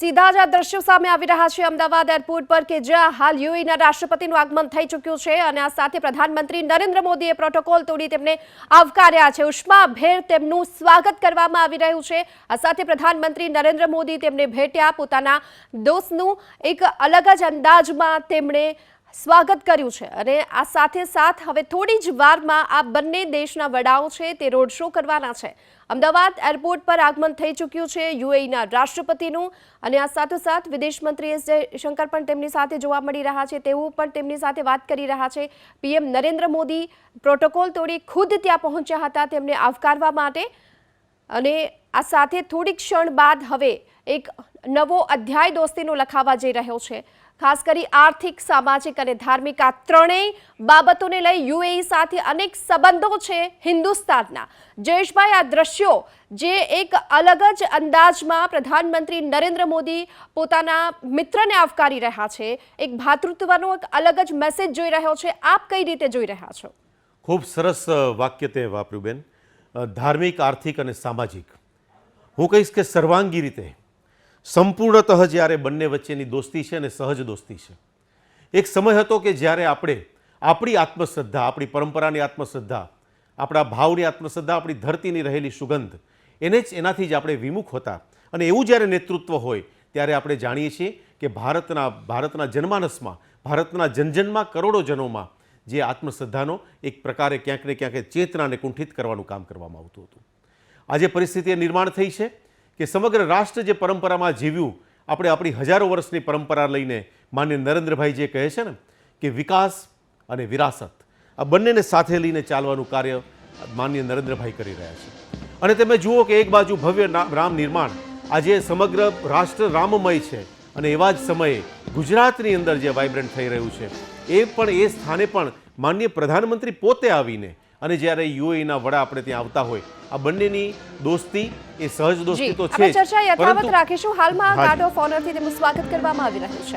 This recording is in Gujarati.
સીધા જ આ દ્રશ્યો સામે આવી રહ્યા છે. અમદાવાદ એરપોર્ટ પર કે જ્યાં હાલ યુએના રાષ્ટ્રપતિનું આગમન થઈ ચૂક્યું છે અને આ સાથે પ્રધાનમંત્રી નરેન્દ્ર મોદીએ પ્રોટોકોલ તોડી તેમને આવકાર્યા છે. ઉષ્માભેર તેમનું સ્વાગત કરવામાં આવી રહ્યું છે. આ સાથે પ્રધાનમંત્રી નરેન્દ્ર મોદી તેમને ભેટ્યા. પોતાના દોસ્તનું એક અલગ જ અંદાજમાં તેમણે સ્વાગત કર્યું છે. અને આ સાથે સાથ હવે થોડી જ વારમાં આ બંને દેશના વડાઓ છે તે રોડ શો કરવાના છે. અમદાવાદ એરપોર્ટ પર આગમન થઈ ચૂક્યું છે યુએઈના રાષ્ટ્રપતિનું. અને આ સાથોસાથ વિદેશ મંત્રી એસ જયશંકર પણ તેમની સાથે જોવા મળી રહ્યા છે. તેઓ પણ તેમની સાથે વાત કરી રહ્યા છે. પીએમ નરેન્દ્ર મોદી પ્રોટોકોલ તોડી ખુદ ત્યાં પહોંચ્યા હતા તેમને આવકારવા માટે. અને આ સાથે થોડીક ક્ષણ બાદ હવે એક નવો અધ્યાય દોસ્તીનો લખાવા જઈ રહ્યો છે. ખાસ કરી આર્થિક, સામાજિક અને ધાર્મિક આ ત્રણેય બાબતોને લઈ યુએઈ સાથે અનેક સંબંધો છે હિન્દુસ્તાનના. જયેશભાઈ, આ દ્રશ્યો જે એક અલગ જ અંદાજમાં પ્રધાનમંત્રી નરેન્દ્ર મોદી પોતાના મિત્રને આવકારી રહ્યા છે, એક ભાતૃત્વનો એક અલગ જ મેસેજ જોઈ રહ્યો છે. આપ કઈ રીતે જોઈ રહ્યા છો? ખૂબ સરસ વાક્ય તે વાપર્યું બેન. ધાર્મિક, આર્થિક અને સામાજિક. હું કહીશ કે સર્વાંગી રીતે સંપૂર્ણતઃ જ્યારે બંને વચ્ચેની દોસ્તી છે અને સહજ દોસ્તી છે. એક સમય હતો કે જ્યારે આપણે આપણી આત્મશ્રદ્ધા, આપણી પરંપરાની આત્મશ્રદ્ધા, આપણા ભાવની આત્મશ્રદ્ધા, આપણી ધરતીની રહેલી સુગંધ, એને જ એનાથી જ આપણે વિમુખ હતા અને એવું જ્યારે નેતૃત્વ હોય, ત્યારે આપણે જાણીએ છીએ કે ભારતના ભારતના જન્માનસમાં, ભારતના જનજનમાં કરોડો જનોમાં જે આત્મશ્રદ્ધાનો એક પ્રકારે ક્યાંક ને ક્યાંક ચેતનાને કુંઠિત કરવાનું કામ કરવામાં આવતું હતું. આજે પરિસ્થિતિ નિર્માણ થઈ છે કે સમગ્ર રાષ્ટ્ર જે પરંપરામાં જીવ્યું, આપણે આપણી હજારો વર્ષની પરંપરા લઈને માન્ય નરેન્દ્રભાઈ જે કહે છે ને કે વિકાસ અને વિરાસત, આ બંનેને સાથે લઈને ચાલવાનું કાર્ય માન્ય નરેન્દ્રભાઈ કરી રહ્યા છે. અને તમે જુઓ કે એક બાજુ ભવ્ય રામ નિર્માણ, આજે સમગ્ર રાષ્ટ્ર રામમય છે. અને એવા જ સમયે ગુજરાતની અંદર જે વાઇબ્રન્ટ થઈ રહ્યું છે એ પણ એ સ્થાને પણ માન્ય પ્રધાનમંત્રી પોતે આવીને અને જ્યારે યુએઈના વડા આપણે ત્યાં આવતા હોય આ બંનેની દોસ્તી એ સહજ દોસ્તી તો છે ચર્ચા યથાવત રાખીશું. હાલમાં ગાર્ડ ઓફ ઓનરથી તેમનું સ્વાગત કરવામાં આવી રહ્યું છે.